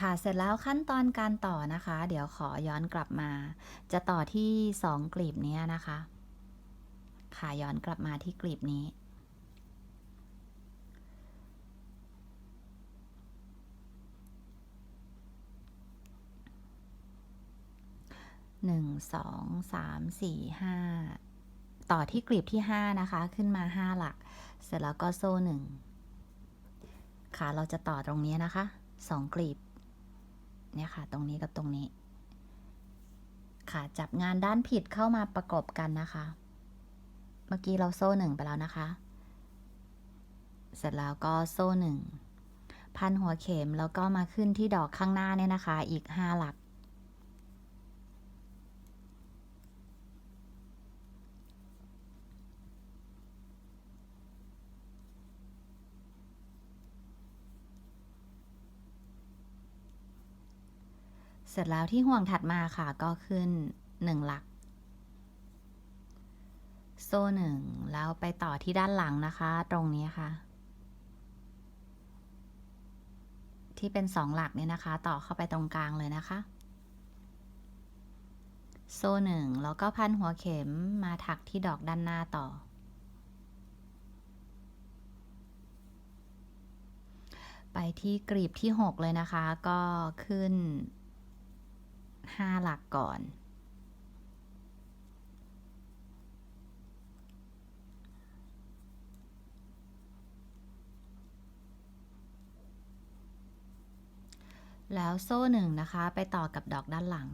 ค่ะเสร็จแล้วขั้นตอนการต่อนะคะ เดี๋ยวขอย้อนกลับมา จะต่อที่สองกลีบเนี้ยนะคะค่ะย้อนกลับมาที่กลีบนี้ หนึ่งสองสามสี่ห้าต่อที่กลีบที่ห้านะคะ ขึ้นมาห้าหลัก เสร็จแล้วก็โซ่หนึ่งค่ะเราจะต่อตรงนี้นะคะสองกลีบ เนี่ยค่ะ ตรงนี้กับตรงนี้ ค่ะจับงานด้านผิดเข้ามาประกอบกันนะคะ เมื่อกี้เราโซ่หนึ่งไปแล้วนะคะ เสร็จแล้วก็โซ่หนึ่งพันหัวเข็มแล้วก็มาขึ้นที่ดอกข้างหน้าเนี่ยนะคะ อีกห้าหลัก เสร็จแล้วที่ห่วงถัดมาค่ะก็ขึ้นหนึ่งหลัก โซ่หนึ่งแล้วไปต่อที่ด้านหลังนะคะ ตรงนี้ค่ะ ที่เป็นสองหลักเนี่ยนะคะ ต่อเข้าไปตรงกลางเลยนะคะ โซ่หนึ่งแล้วก็พันหัวเข็มมาถักที่ดอกด้านหน้าต่อไปที่กลีบที่ 6 เลยนะคะ ก็ขึ้น 5 หลักก่อน แล้วโซ่หนึ่งนะคะ ไปต่อกับดอกด้านหลัง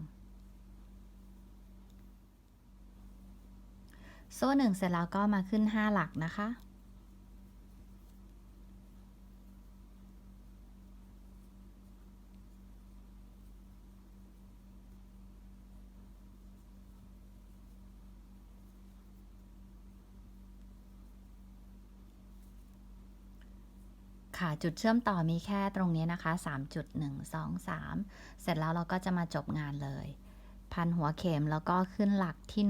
โซ่หนึ่งเสร็จแล้วก็มาขึ้น 5 หลักนะคะ ค่ะจุดเชื่อมต่อมีแค่ตรงนี้นะคะ3.1 2 3 เสร็จแล้วเราก็จะมาจบงานเลย พันหัวเข็มแล้วก็ขึ้นหลักที่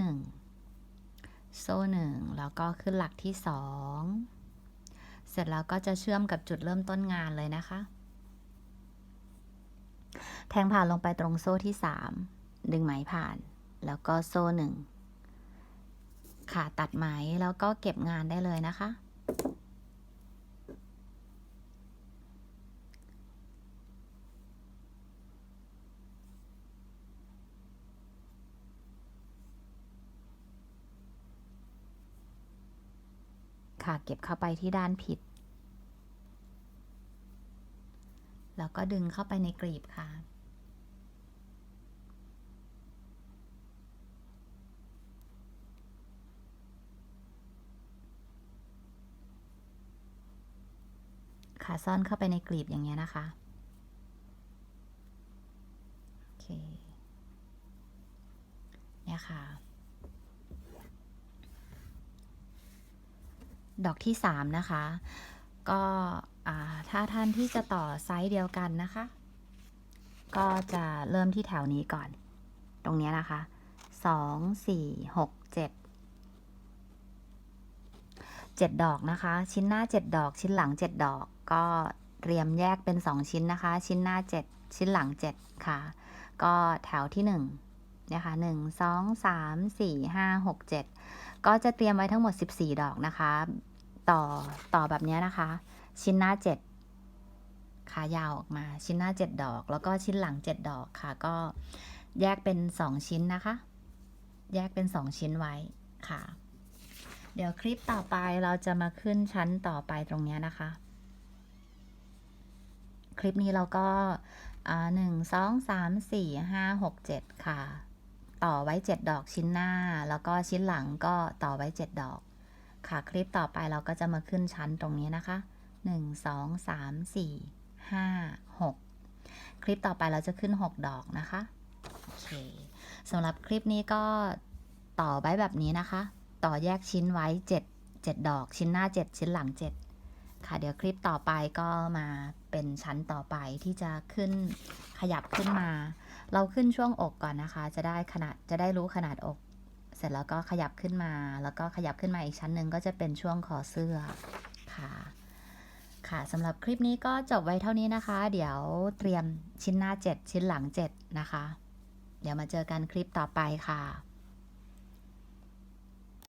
1 โซ่ 1 แล้วก็ขึ้นหลักที่ 2 เสร็จแล้วก็จะเชื่อมกับจุดเริ่มต้นงานเลยนะคะ แทงผ่านลงไปตรงโซ่ที่ 3 ดึงไหมผ่าน แล้วก็โซ่ 1 ค่ะตัดไหมแล้วก็เก็บงานได้เลยนะคะ ค่ะ เก็บเข้าไปที่ด้านผิด แล้วก็ดึงเข้าไปในกลีบค่ะ ค่ะซ่อนเข้าไปในกลีบอย่างเงี้ยนะคะ โอเค เนี่ยค่ะ ดอกที่ 3 นะคะ ก็ถ้าท่านที่จะต่อไซส์เดียวกันนะคะ ก็จะเริ่มที่แถวนี้ก่อน ตรงนี้นะคะ 2 4 6 7 7 ดอกนะคะ ชิ้นหน้า 7 ดอก ชิ้นหลัง 7 ดอก ก็เตรียมแยกเป็น 2 ชิ้นนะคะ ชิ้นหน้า 7 ชิ้นหลัง 7 ค่ะ ก็แถวที่ 1 นะคะ1 2 3 4 5 6 7ก็จะเตรียมไว้ทั้งหมด 14 ดอกนะคะ ต่อต่อแบบนี้นะคะ ชิ้นหน้า 7 ขายาวออกมา ชิ้นหน้า 7 ดอก แล้วก็ชิ้นหลัง 7 ดอกค่ะ ก็แยกเป็น 2 ชิ้นนะคะ แยกเป็น 2 ชิ้นไว้ค่ะ เดี๋ยวคลิปต่อไปเราจะมาขึ้นชั้นต่อไปตรงนี้นะคะ คลิปนี้เราก็หนึ่งสองสามสี่ห้าหกเจ็ดค่ะ ต่อไว้ 7 ดอกชิ้นหน้า แล้วก็ชิ้นหลังก็ต่อไว้ 7 ดอก ค่ะคลิปต่อไปเราก็จะมาขึ้นชั้นตรงนี้นะคะ 1 2 3 4 5 6 คลิปต่อไปเราจะขึ้น 6 ดอกนะคะโอเคสำหรับคลิปนี้ก็ต่อไว้แบบนี้นะคะ ต่อแยกชิ้นไว้ 7 7 ดอก ชิ้นหน้า 7 ชิ้นหลัง 7 ค่ะ เดี๋ยวคลิปต่อไปก็มาเป็นชั้นต่อไปที่จะขึ้นขยับขึ้นมา เราขึ้นช่วงอกก่อนนะคะ จะได้ขนาดจะได้รู้ขนาดอก เสร็จแล้วก็ขยับขึ้นมา แล้วก็ขยับขึ้นมาอีกชั้นหนึ่งก็จะเป็นช่วงคอเสื้อค่ะ ค่ะสำหรับคลิปนี้ก็จบไว้เท่านี้นะคะ เดี๋ยวเตรียมชิ้นหน้า 7 ชิ้นหลัง 7 นะคะ เดี๋ยวมาเจอกันคลิปต่อไปค่ะ